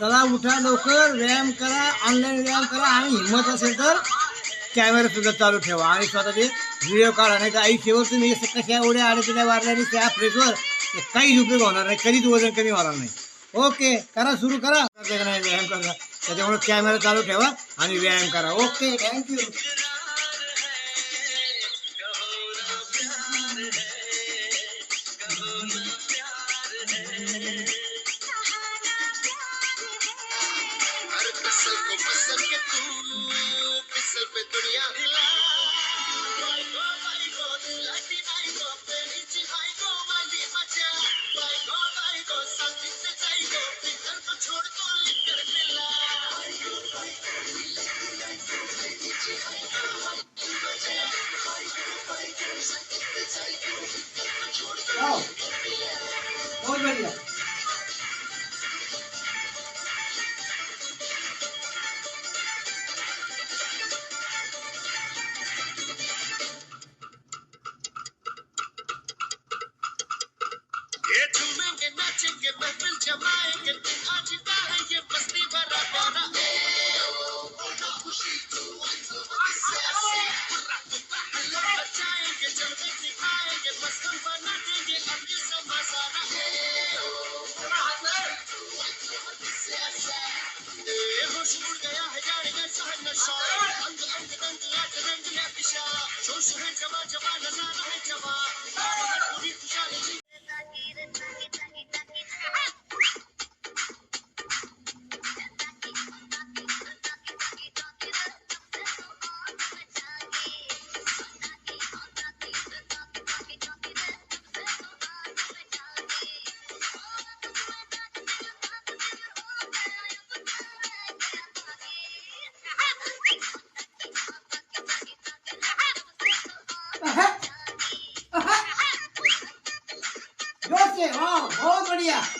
चला उठा लवकर व्यायाम करा ऑनलाईन व्यायाम करा आणि हिंमत असेल तर कॅमेरा सुद्धा चालू ठेवा. आणि स्वतःचे व्हिडिओ काढा. नाही तर आयुष्यावर तुम्ही असं कशा उड्या वाढल्या वारल्याने त्या फ्रेशवर काहीच उपयोग होणार नाही. कधीच वजन कमी होणार नाही. ओके करा सुरू करा. नाही व्यायाम करा. त्याच्यामुळे कॅमेरा चालू ठेवा आणि व्यायाम करा. Okay thank you María. Hallelujah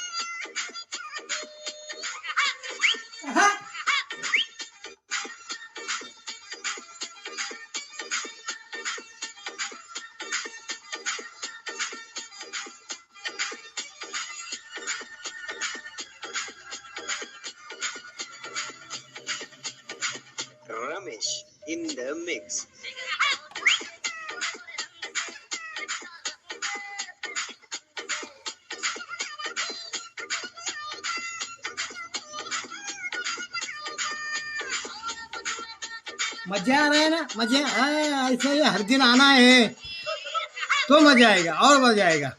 मजा आ रहा है ना? मजा हाँ, ऐसे हर दिन आना है। तो मजा आएगा और मजा आएगा।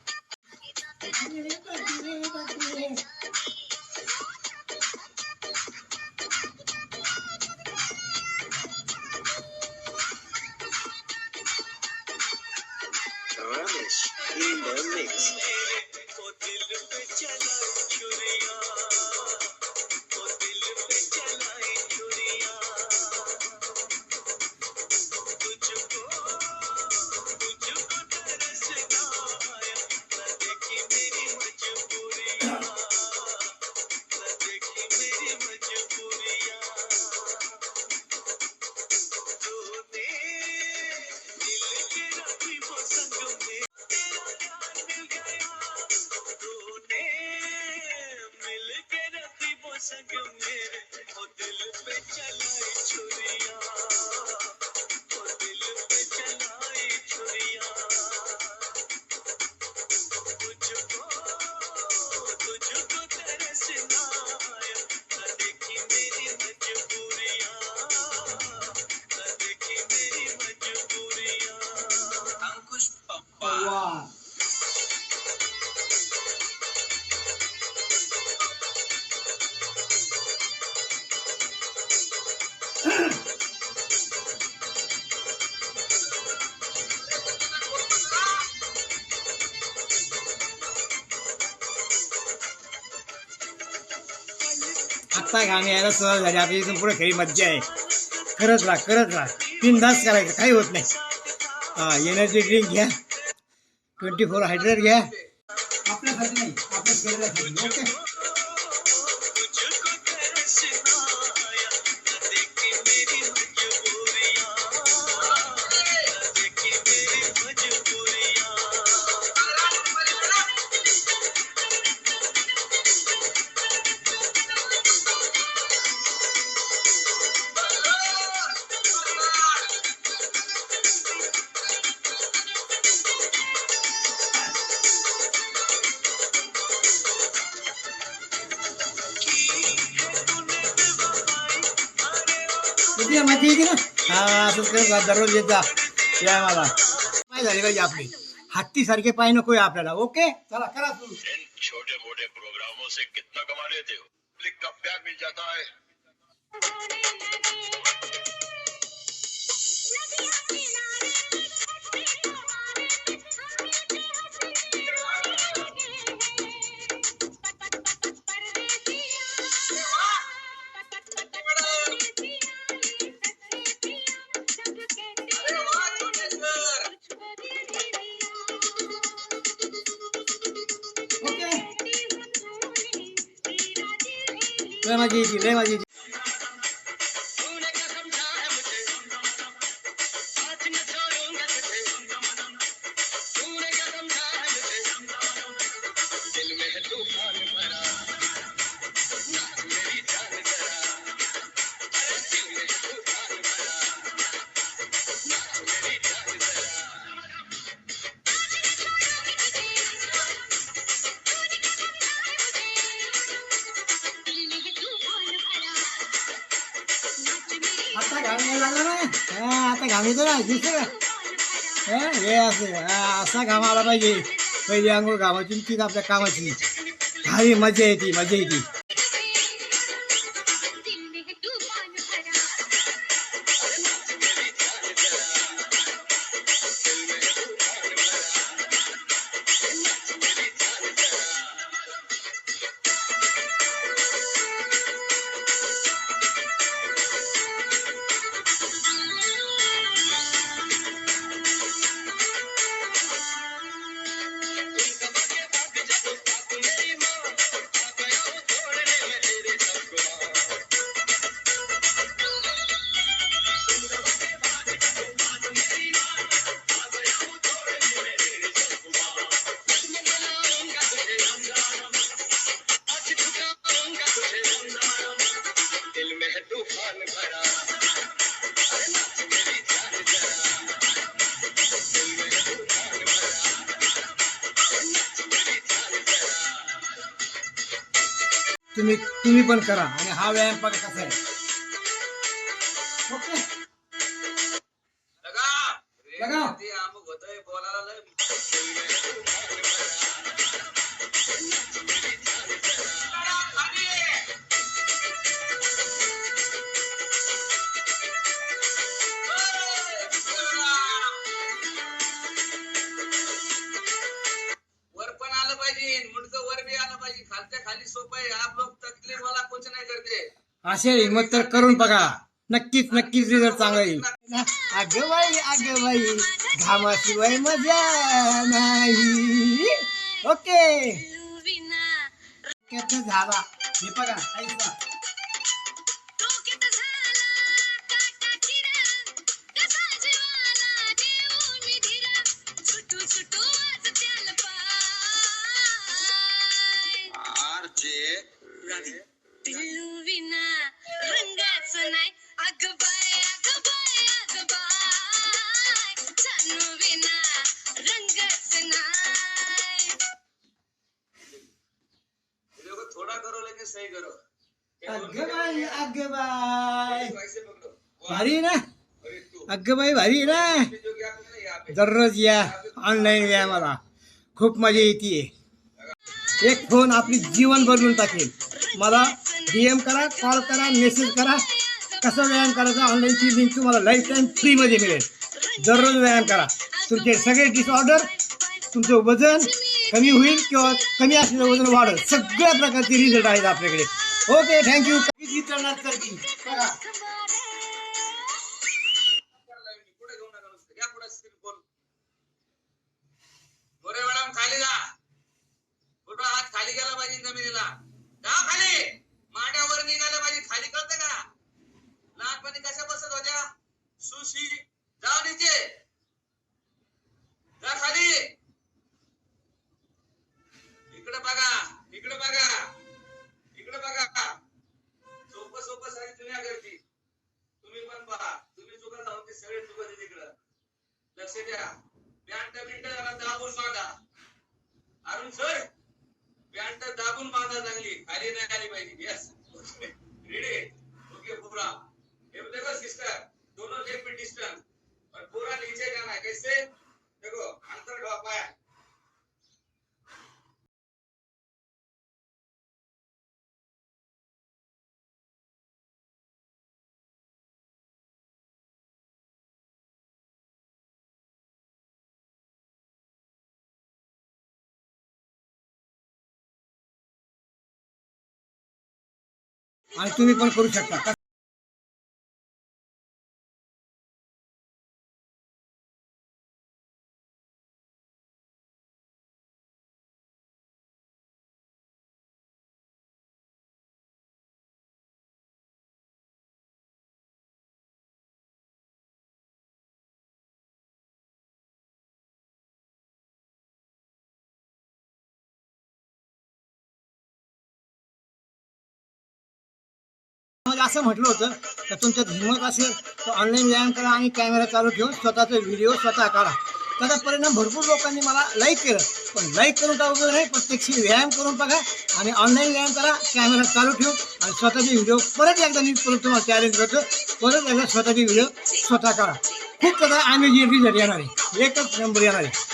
आत्ता घाम यायला सहज झाली. आपली इथून पुढे खेळी मज्जा आहे. करत राहा करत राहा तीन तास करायचं काही होत नाही. हा एनर्जी ड्रिंक घ्या. ट्वेंटी फोर हायड्रेट घ्या. आपल्यासाठी नाही आपल्या शरीरासाठी ओके कर दररोज येत जा या मला पाय झाले पाहिजे आपली? हत्ती सारे पाय नकोय आपल्याला ओके? चला करा सुरू. छोटे मोटे प्रोग्रामों से कितना कमा लेते हो? क्लिक का प्यार मिल जाता है। लय माझी येते लय आम्ही तर ना हे असं असा घाम आला पाहिजे पहिली अंघोळ घामाची तीच आपल्या कामाची भारी मजा येते मजा येते तुम्ही तुम्ही पण करा. आणि हा व्यायाम पण कसा आहे. ओके? आलं पाहिजे खालच्या खाली सोपं आहे. आप लोग तकलीफ वाला कुछ नाही करते. असे हिंमत तर करून बघा. नक्कीच नक्कीच रिझल्ट चांगला येईल. अगं बाई अगं बाई. घामाशिवाय मजा नाही. ओके. झाला हे बघा ऐका. सही करो. बाई बाई. भारी ना? अरे तू. अगं बाई भारी ना? दररोज या. ऑनलाईन व्यायामाला खूप मजा येते. एक फोन आपली जीवन बदलून टाकेल. मला डीएम करा कॉल करा मेसेज करा. कसा व्यायाम करायचा? ऑनलाईनची लिंक तुम्हाला लाईफ टाईम फ्रीमध्ये मिळेल. दररोज व्यायाम करा. तुमचे सगळे डिसऑर्डर तुमचं वजन कमी होईल किंवा कमी असलेलं वजन वाढेल. सगळ्या प्रकारचे रिझल्ट आहेत आपल्याकडे. ओके थँक्यू वितरणात बघा. खाली जा. कुठं हात खाली गेला पाहिजे जमिनीला. जा खाली. मांड्यावर निघालं पाहिजे. खाली कळतं का? लहानपणी कशा बसत होत्या? सुशी जा नीचे. जा खाली. आणि तुम्ही पण करू शकता. म्हणजे असं म्हटलं होतं का तुमच्यात हिंमत असेल तर ऑनलाईन व्यायाम करा आणि कॅमेरा चालू ठेवून स्वतःचा व्हिडिओ स्वतः काढा. त्याचा परिणाम भरपूर लोकांनी मला लाईक केलं. पण लाईक करून टाकू उपयोग नाही प्रत्यक्ष व्यायाम करून बघा आणि ऑनलाईन व्यायाम करा कॅमेरा चालू ठेवू आणि स्वतःचे व्हिडिओ परत एकदा मी करून तुम्हाला चॅलेंज करतो. परत एकदा स्वतःचे व्हिडिओ स्वतः करा खूप त्याचा आम्ही रिझल्ट येणार. आहे एकच नंबर येणार. आहे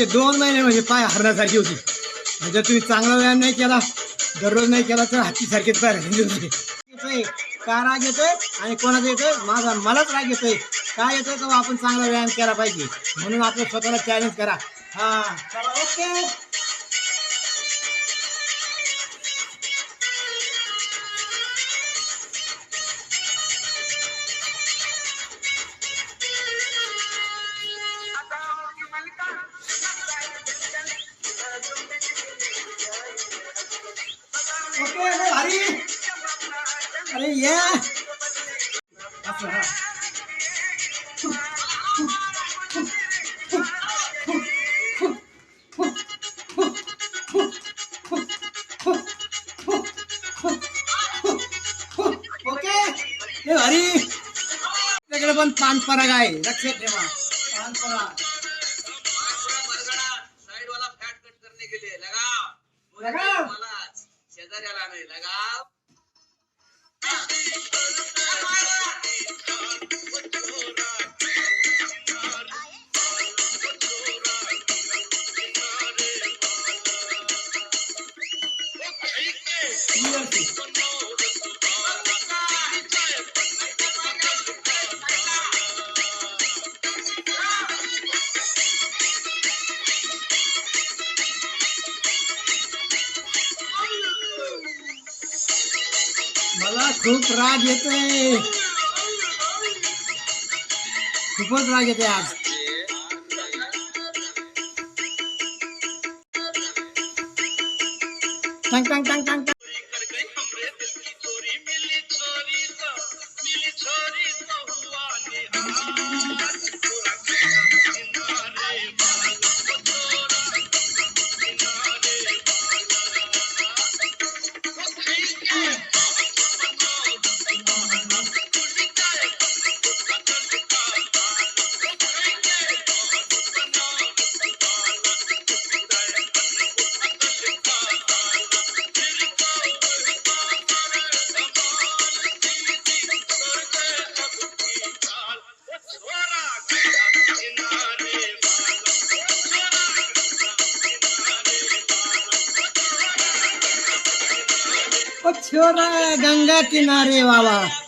म्हणजे दोन महिने म्हणजे पाय हरण्यासारखी होती. म्हणजे तुम्ही चांगला व्यायाम नाही केला दररोज नाही केला तर हत्तीसारखे पाय होते. येतोय का राग येतोय आणि कोणाचा येतोय? माझा मलाच राग येतोय. काय येतोय? तो आपण चांगला व्यायाम केला पाहिजे. म्हणून आपण स्वतःला चॅलेंज करा. हा चला ओके. नाव घेते आज टंग टंग टंग टंग टंग. કિનારે વાવા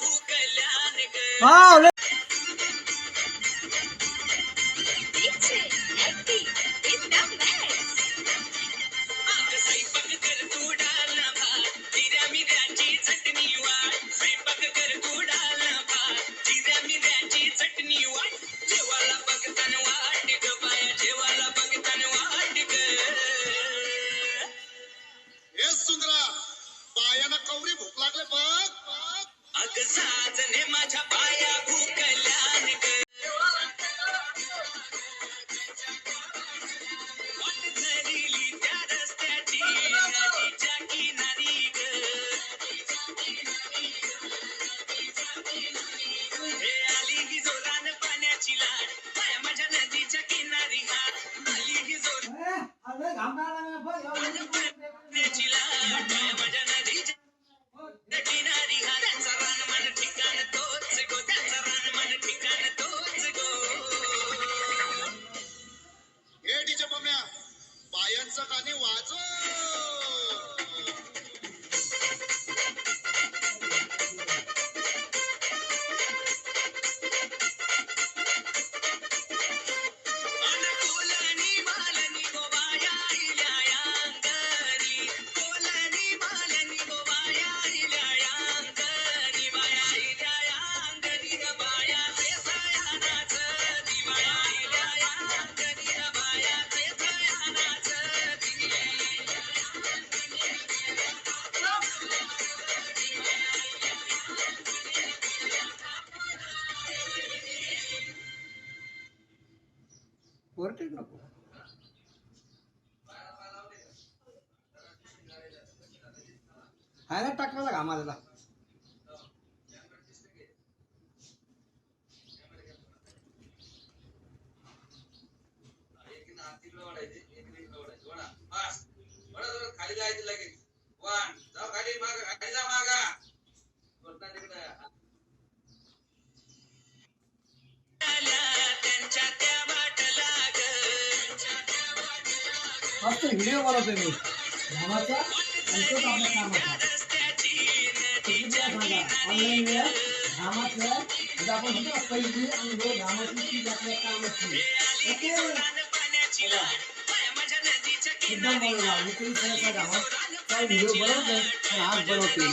काय व्हिडिओ बनवत नाही पण आज बनवते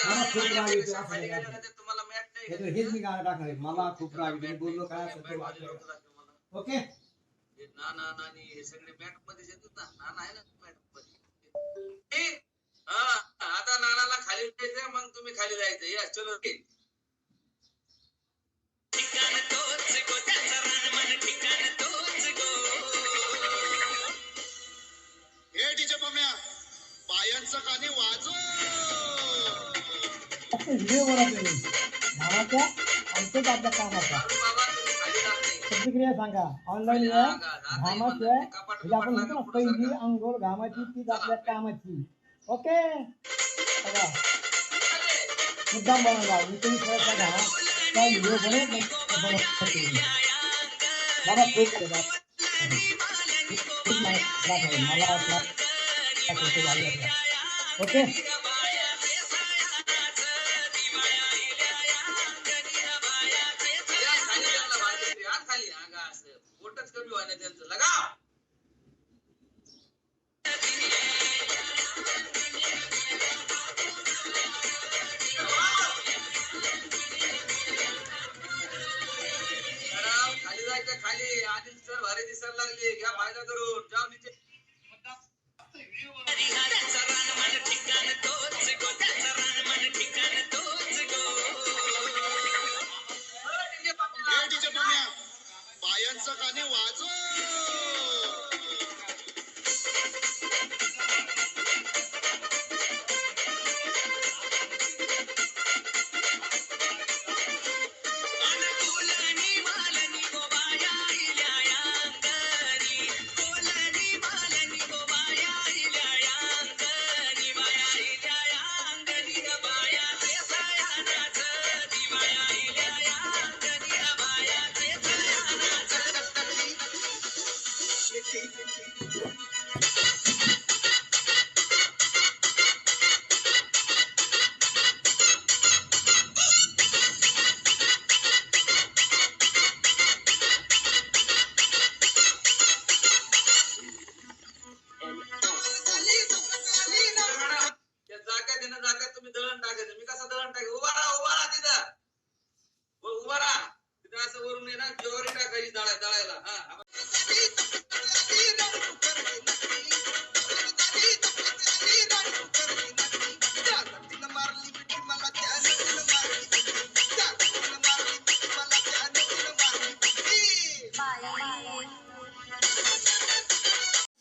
मला खूप राग येतो असं नाही हे तर हेच मी गाणं टाकणार आहे. मला खूप राग येतो मी बोललो काय असेल ते ओके? नाना नानी हे सगळे मॅटमध्ये येतात ना नाना आहे ना मॅटमध्ये हा, आता नानाला खाली जायचं मग तुम्ही खाली जायचं या चलो आणि तोच आपल्या कामाचा प्रतिक्रिया सांगा. ऑनलाईन वेळ घामाशिवाय म्हणजे आपण म्हणतो ना पहिली अंघोळ घामाची तीच आपल्या कामाची. ओके? बघा. मुद्दाम बनवला. मी तुम्ही थोडासा घामा काय व्हिडिओ बनवत नाही? ते बनवतो मी. मला खूप खाली अगं असं. बोटच कमी व्हायला त्यांचं. लगा खाली जायचं खाली. आधी सर भारी दिसायला लागले. घ्या फायदा करून. जाऊ निचे हे पायांचं गाणे वाजव!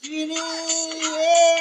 चिनी ये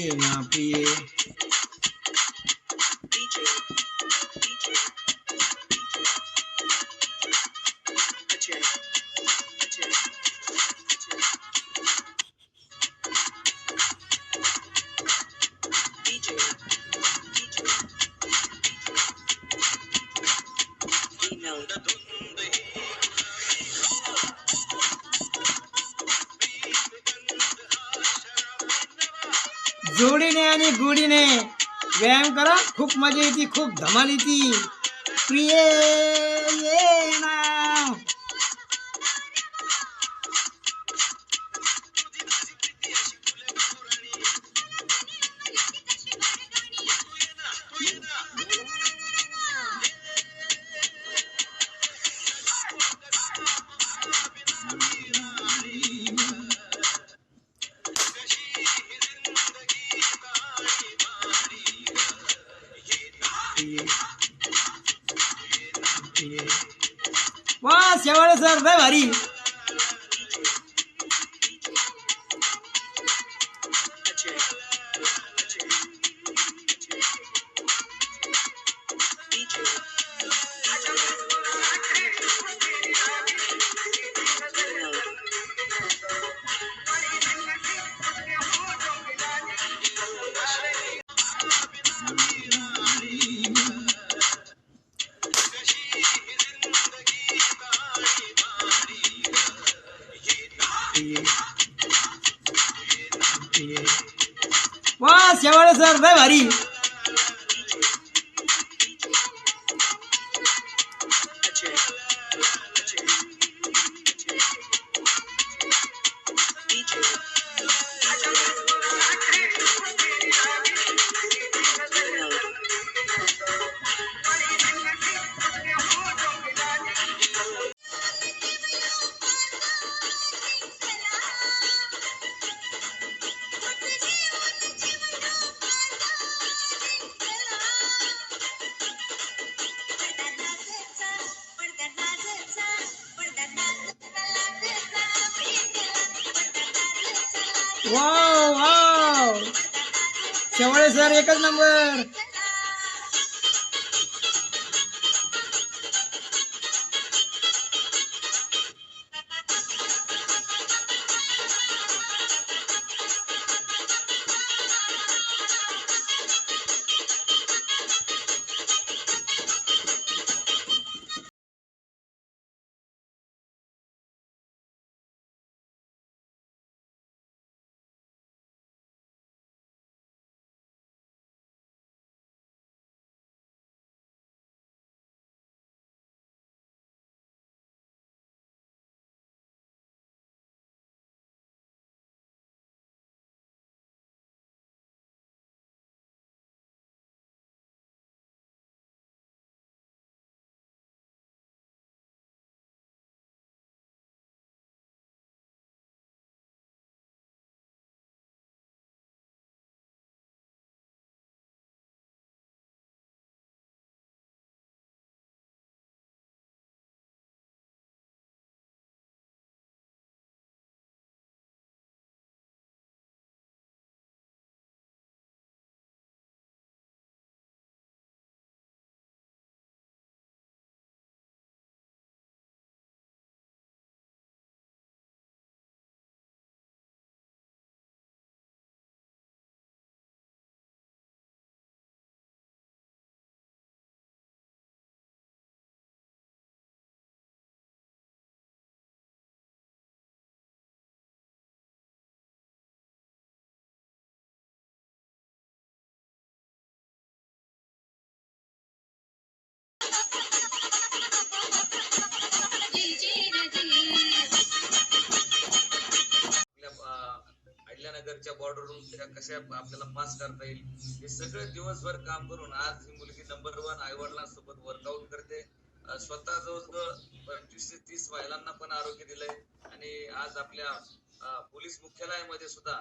ये ना खूप मजा येते खूप धमाल येते. प्रिय ये ना. सर लय भारी. वा शेवाळे सर लय भारी. अडल्यानगरच्या बॉर्डर बॉर्डरवरून त्या कशा आपल्याला पास करता येईल? हे सगळं दिवसभर काम करून आज ही मुलगी नंबर वन आई वडिलांसोबत वर्कआउट करते. स्वतः जवळजवळ पंचवीस ते तीस महिलांना पण आरोग्य दिलंय. आणि आज आपल्या पोलीस मुख्यालयामध्ये सुद्धा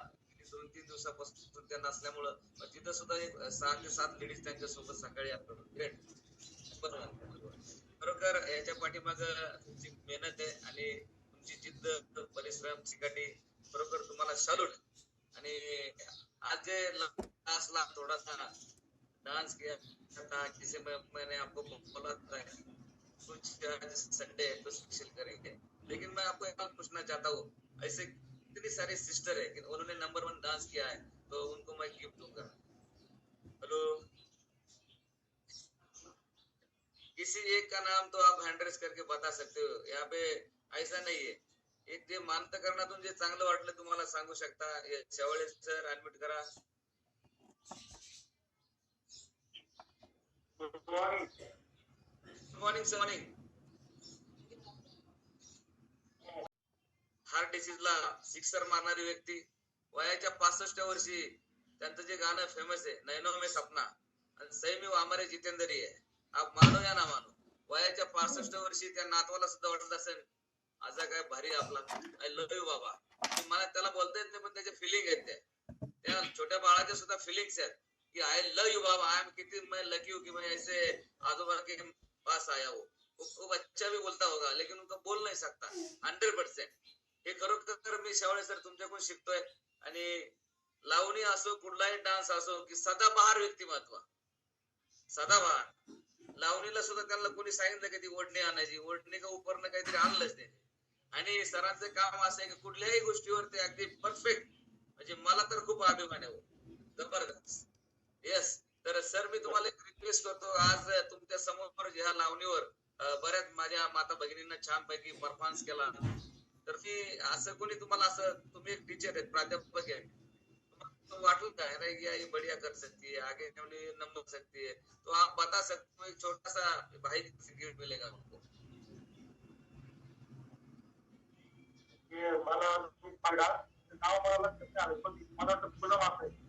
दोन तीन दिवसापासून त्या नसल्यामुळं तिथं सुद्धा एक सहा ते सात लेडीज त्यांच्यासोबत सकाळी आपण भेट खरोखर, याच्या पाठीमाग तुमची मेहनत आहे आणि तुमची जिद्द, परिश्रम, चिकाटी बरोबर तुम्हाला सॅल्यूट आणि आज जे क्लासला थोडासा डांस किया था मैंने आपको बोला था, कुछ संडे है तो स्पेशल करेंगे. लेकिन मैं आपको एक पूछना चाहता हूँ, ऐसे कितनी सारी सिस्टर है कि उन्होंने नंबर वन डांस किया है तो उनको मैं गिफ्ट दूँगा। किसी एक का नाम तो आप हैंड रेस करके बता सकते हो। यहाँ पे ऐसा नहीं है। एक जे मानत करण्यातून जे चांगलं वाटलं तुम्हाला सांगू शकता। शेवळे सर अॅडमिट करा। Good morning sir morning heart डिसीजला sixer मारणारी व्यक्ती वयाच्या पासष्ट वर्षी त्यांचं जे गाणं फेमस आहे नैनो में सपना. आणि सैमी हमारे जितेंद्री आहे. आप मानो या ना मानो वयाच्या पासष्ट वर्षी त्या नातवाला सुद्धा वाटत असेल आजा काय भारी आपला. आय लव्ह यू बाबा. मला त्याला बोलता येत नाही पण त्याचे फिलिंग आहेत त्या त्या छोट्या बाळाच्या सुद्धा फिलिंग्स आहेत. की आय लव्ह यू बाबा. आय एम किती मैं लकी हूँ कि मैं ऐसे आजोबा के पास आया हो. वो, बच्चा भी बोलता होगा लेकिन उनका बोल नाही सकता. हंड्रेड पर्सेंट हे खरोखर मी शेवळे सर तुमच्याकडून शिकतोय. आणि लावणी असो कुठलाही डान्स असो की सदाबहार व्यक्तिमत्व. सदाबहार. लावणीला सुद्धा त्यांना कोणी सांगितलं की ती ओढणी आणायची. ओढणी का उपरणं काहीतरी आणलंच नाही आणि सरांचं काम असं आहे की कुठल्याही गोष्टीवर ते अगदी परफेक्ट म्हणजे मला तर खूप अभिमान आहे हो. जबरदस्त. येस तर सर मी तुम्हाला एक रिक्वेस्ट करतो. आज तुमच्यासमोर ह्या लावणीवर बऱ्याच माझ्या माता भगिनींना छान पैकी परफॉर्मन्स केला. तर ती असं कोणी तुम्हाला असं तुम्ही एक टीचर आहेत प्राध्यापक आहे तुम्हाला वाटलं का अरे ये ये बढ़िया कर सकती है आगे जाने नंबर सकती है तो आप बता सकते हो एक छोटा सा भाई गिफ्ट मिलेगा आपको हे मला तुम्ही सांगा नाव मला लक्षात नाही आलं पण मला वाटतं पुन्हा वाचायचं